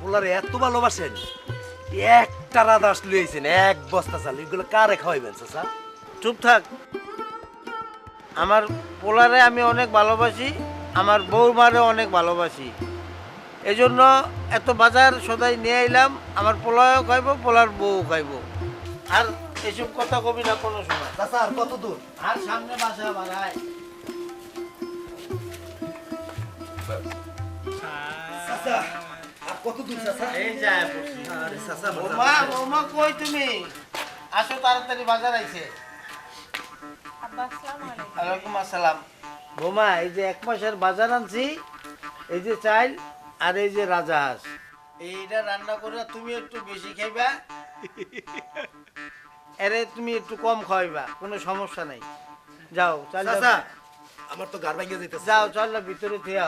পোলারে এত ভালোবাসেন? একটা রাদাস লইছেন এক বস্তা চাল। এগুলো কারে খাওয়াইবেন চাচা? চুপ থাক। আমার পোলারে আমি অনেক ভালোবাসি আমার বৌমারে অনেক ভালোবাসি। এই জন্য এত বাজার সদাই নিয়ে এলাম আমার পোলাও খাইবো পোলার বউ খাইবো। আর এসব কথা কবি না কোনো সময়। চাচা আর কত দূর? আর সামনে বাসা বাড়ায় চাচা কত দূর চাচা? এই যায় বসি। আরে চাচা বৌমা বৌমা কই তুমি? আসো তাড়াতাড়ি বাজার আইছে। আব্বা আসসালামু আলাইকুম। ওয়ালাইকুম আসসালাম। বৌমা এই যে এক মাসের বাজার আনছি এই যে চাইল আর এই যে রাজা হাঁস। এইটা রান্না করে তুমি একটু বেশি খাইবা এরে তুমি একটু কম খাওয়াইবা কোনো সমস্যা নাই। যাও চাল আমার তো গার ভাঙিয়ে যেতেছে যাও চল না ভিতরে থিয়ে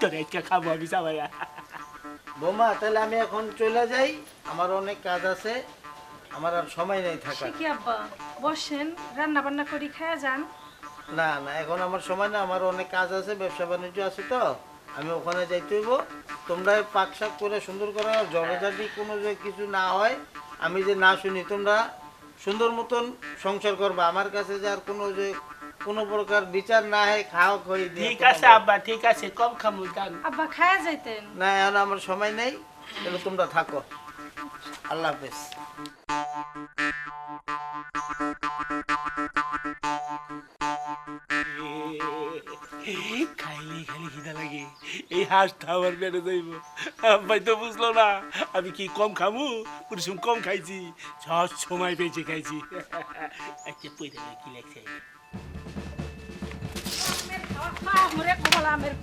তোর একটা খাব আমি সবাই বৌমা তাহলে আমি এখন চলে যাই। আমার অনেক কাজ আছে। আমার আর সময় নেই সে কি আব্বা। বসেন রান্না বান্না করি খায়া যান। না না এখন আমার সময় না আমার অনেক কাজ আছে ব্যবসা বাণিজ্য আছে তো। আমি ওখানে যাইতে হইব। তোমরা পাক শাক করে সুন্দর করে জগাজাটি কোনো যে কিছু না হয় আমি যে না শুনি তোমরা সুন্দর মতন সংসার করবা। আমার কাছে যে আর কোনো যে কোনো প্রকার বিচার না হয় খাও খই ঠিক আছে আব্বা ঠিক আছে কম খামু জান আব্বা খায়া যাইতেন। না এখন আমার সময় নেই তাহলে তোমরা থাকো। আল্লাহ হাফেজ। খাইলে খালি খিদা লাগে। এই হাঁসটা আমার বেড়ে যাইব। আব্বাই তো বুঝলো না আমি কি কম খামু কুরসুম কম খাইছি সব সময় পেয়েছি খাইছি আচ্ছা পয়দা কি লাগছে মরে কমলা আমের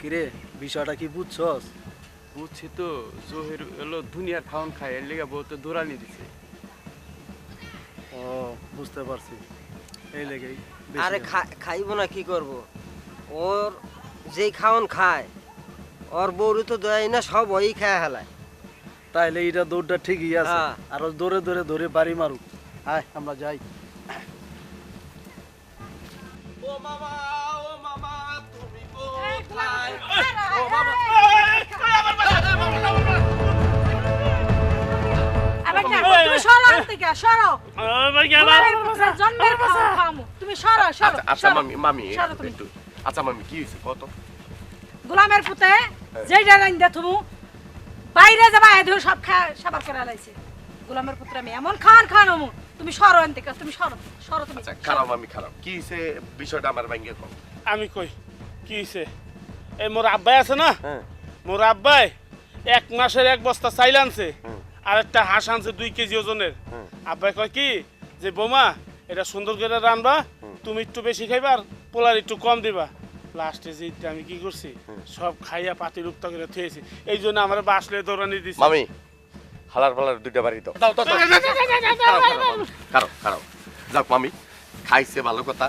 কিরে বিষয়টা কি বুঝছস বুঝছি তো জহির এলো দুনিয়ার খাওয়ান খায় এর লেগে বউ তো দৌড়ানি দিছে। ও বুঝতে পারছি। এই লেগেই আরে খাইবো না কি করব? ওর যেই খাওন খায় ওর বউরি তো দেয় না সব ওই খায় হেলায়। তাইলে এটা দৌড়টা ঠিকই আছে। হ্যাঁ। আর ও দৌড়ে দৌড়ে ধরে বাড়ি মারুক। আয় আমরা যাই। ও মামা ও মামা তুমি আবার তুমি সরো থেকে সরো। গোলামের পুত্রের জন্মের খাওয়া তুমি সরো সরো আচ্ছা আচ্ছা মামি মামি একটু। আচ্ছা মামি কি হয়েছে? কত গোলামের পুতে যেইটা রাইন দে তুমি বাইরে যাবা এ ধর সব খা সাবার করে লাইছে গোলামের পুত্র আমি এমন খান খান আমু তুমি সরো আন থেকে তুমি সরো সরো তুমি। আচ্ছা। খারাপ মামি খারাপ। কি হয়েছে? বিষয়টা আমার ভাঙ্গে কম আমি কই? কি হয়েছে? এই মোর আব্বাই আছে না? হ্যাঁ। মোর আব্বাই এক মাসের এক বস্তা চাইল আনছে। হুম। আর একটা হাঁস আনছে দুই কেজি ওজনের। আব্বাই কয় কি? যে বোমা এটা সুন্দর করে রানবা তুমি একটু বেশি খাইবা আর পোলার একটু কম দিবা। লাস্টে যে আমি কি করছি? সব খাইয়া পাতি রুক্ত করে থুয়েছি। এই জন্য আমার বাসলে দৌড়ানি দিছি। মামি হালার পালার দুইটা বাড়ি দাও। দাও দাও খারাপ খারাপ যাক মামি খাইছে ভালো কথা।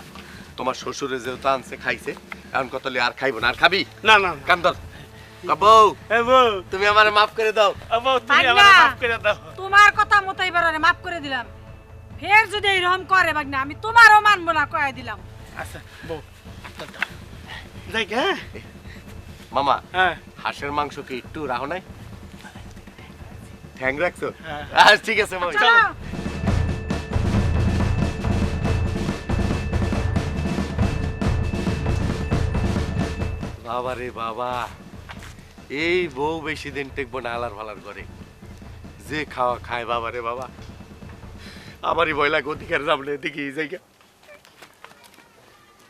তোমার শ্বশুরে যেহেতু আনছে খাইছে। এখন কত আর খাইব না? আর খাবি? না না না। কান্দর। বউ এ বউ তুমি আমার মাফ করে দাও। বউ তুমি। আমার মাফ করে দাও। তোমার কথা মতো এবারে মাফ করে দিলাম। ফের যদি এইরকম করে বাগনা আমি তোমারও মানবো না কয়ে দিলাম। আচ্ছা বউ যাই হ্যাঁ? মামা হ্যাঁ। হাঁসের মাংস কি একটু রাহো নাই? ঠ্যাং রাখছো? হ্যাঁ। আচ্ছা ঠিক আছে মামি চলো। বাবা রে বাবা। এই বউ বেশি দিন টেকবো না, আলার ভালার করে। যে খাওয়া খায় বাবা রে বাবা। আমারই ভয় লাগে অধিকার যাবলে দেখি যাই জায়গা।